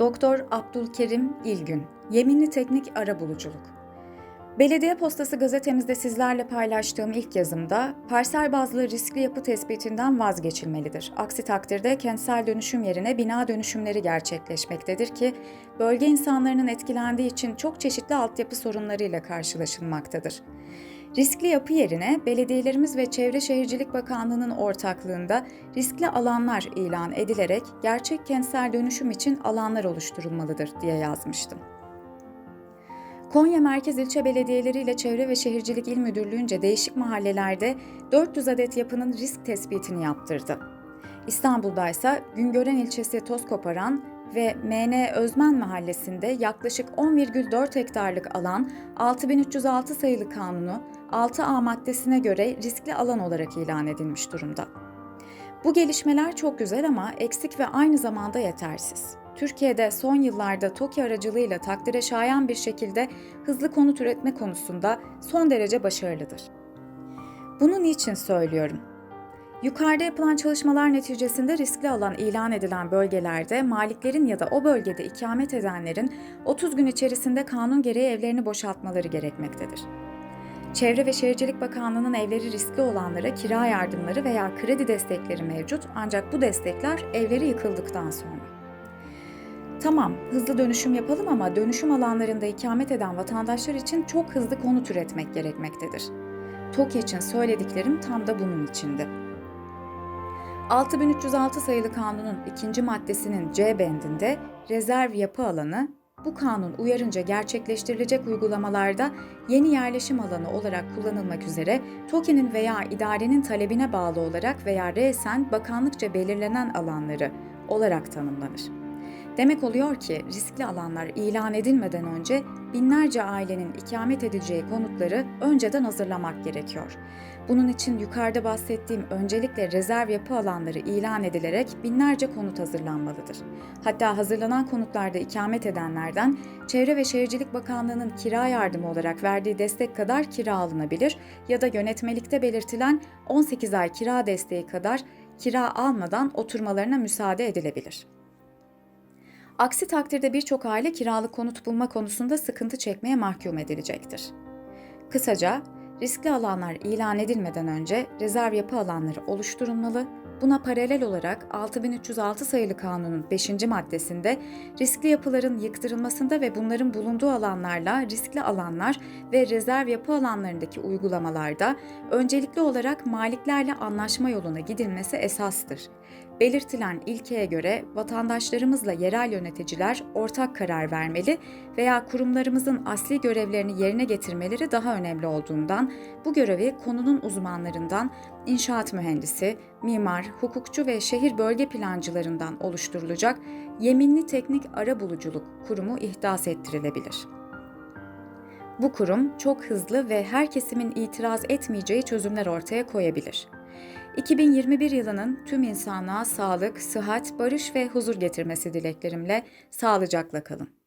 Doktor Abdülkerim İlgün, Yeminli Teknik Arabuluculuk. Belediye Postası gazetemizde sizlerle paylaştığım ilk yazımda parsel bazlı riskli yapı tespitinden vazgeçilmelidir. Aksi takdirde kentsel dönüşüm yerine bina dönüşümleri gerçekleşmektedir ki bölge insanlarının etkilendiği için çok çeşitli altyapı sorunlarıyla karşılaşılmaktadır. Riskli yapı yerine belediyelerimiz ve Çevre Şehircilik Bakanlığı'nın ortaklığında riskli alanlar ilan edilerek gerçek kentsel dönüşüm için alanlar oluşturulmalıdır diye yazmıştım. Konya Merkez İlçe Belediyeleri ile Çevre ve Şehircilik İl Müdürlüğü'nce değişik mahallelerde 400 adet yapının risk tespitini yaptırdı. İstanbul'da ise Güngören ilçesi Tozkoparan ve MN Özmen mahallesinde yaklaşık 10,4 hektarlık alan 6306 sayılı kanunu 6A maddesine göre riskli alan olarak ilan edilmiş durumda. Bu gelişmeler çok güzel ama eksik ve aynı zamanda yetersiz. Türkiye'de son yıllarda TOKİ aracılığıyla takdire şayan bir şekilde hızlı konut üretme konusunda son derece başarılıdır. Bunu niçin söylüyorum? Yukarıda yapılan çalışmalar neticesinde riskli alan ilan edilen bölgelerde maliklerin ya da o bölgede ikamet edenlerin 30 gün içerisinde kanun gereği evlerini boşaltmaları gerekmektedir. Çevre ve Şehircilik Bakanlığı'nın evleri riskli olanlara kira yardımları veya kredi destekleri mevcut ancak bu destekler evleri yıkıldıktan sonra. Tamam, hızlı dönüşüm yapalım ama dönüşüm alanlarında ikamet eden vatandaşlar için çok hızlı konut üretmek gerekmektedir. TOKİ için söylediklerim tam da bunun içindi. 6306 sayılı kanunun ikinci maddesinin C bendinde rezerv yapı alanı bu kanun uyarınca gerçekleştirilecek uygulamalarda yeni yerleşim alanı olarak kullanılmak üzere TOKİ'nin veya idarenin talebine bağlı olarak veya resen bakanlıkça belirlenen alanları olarak tanımlanır. Demek oluyor ki riskli alanlar ilan edilmeden önce binlerce ailenin ikamet edeceği konutları önceden hazırlamak gerekiyor. Bunun için yukarıda bahsettiğim öncelikle rezerv yapı alanları ilan edilerek binlerce konut hazırlanmalıdır. Hatta hazırlanan konutlarda ikamet edenlerden Çevre ve Şehircilik Bakanlığı'nın kira yardımı olarak verdiği destek kadar kira alınabilir ya da yönetmelikte belirtilen 18 ay kira desteği kadar kira almadan oturmalarına müsaade edilebilir. Aksi takdirde birçok aile kiralık konut bulma konusunda sıkıntı çekmeye mahkum edilecektir. Kısaca, riskli alanlar ilan edilmeden önce rezerv yapı alanları oluşturulmalı, buna paralel olarak 6306 sayılı kanunun 5. maddesinde riskli yapıların yıktırılmasında ve bunların bulunduğu alanlarla riskli alanlar ve rezerv yapı alanlarındaki uygulamalarda öncelikli olarak maliklerle anlaşma yoluna gidilmesi esastır. Belirtilen ilkeye göre vatandaşlarımızla yerel yöneticiler ortak karar vermeli veya kurumlarımızın asli görevlerini yerine getirmeleri daha önemli olduğundan bu görevi konunun uzmanlarından inşaat mühendisi, mimar, hukukçu ve şehir bölge plancılarından oluşturulacak yeminli teknik arabuluculuk kurumu ihdas ettirilebilir. Bu kurum çok hızlı ve her kesimin itiraz etmeyeceği çözümler ortaya koyabilir. 2021 yılının tüm insanlığa sağlık, sıhhat, barış ve huzur getirmesi dileklerimle sağlıcakla kalın.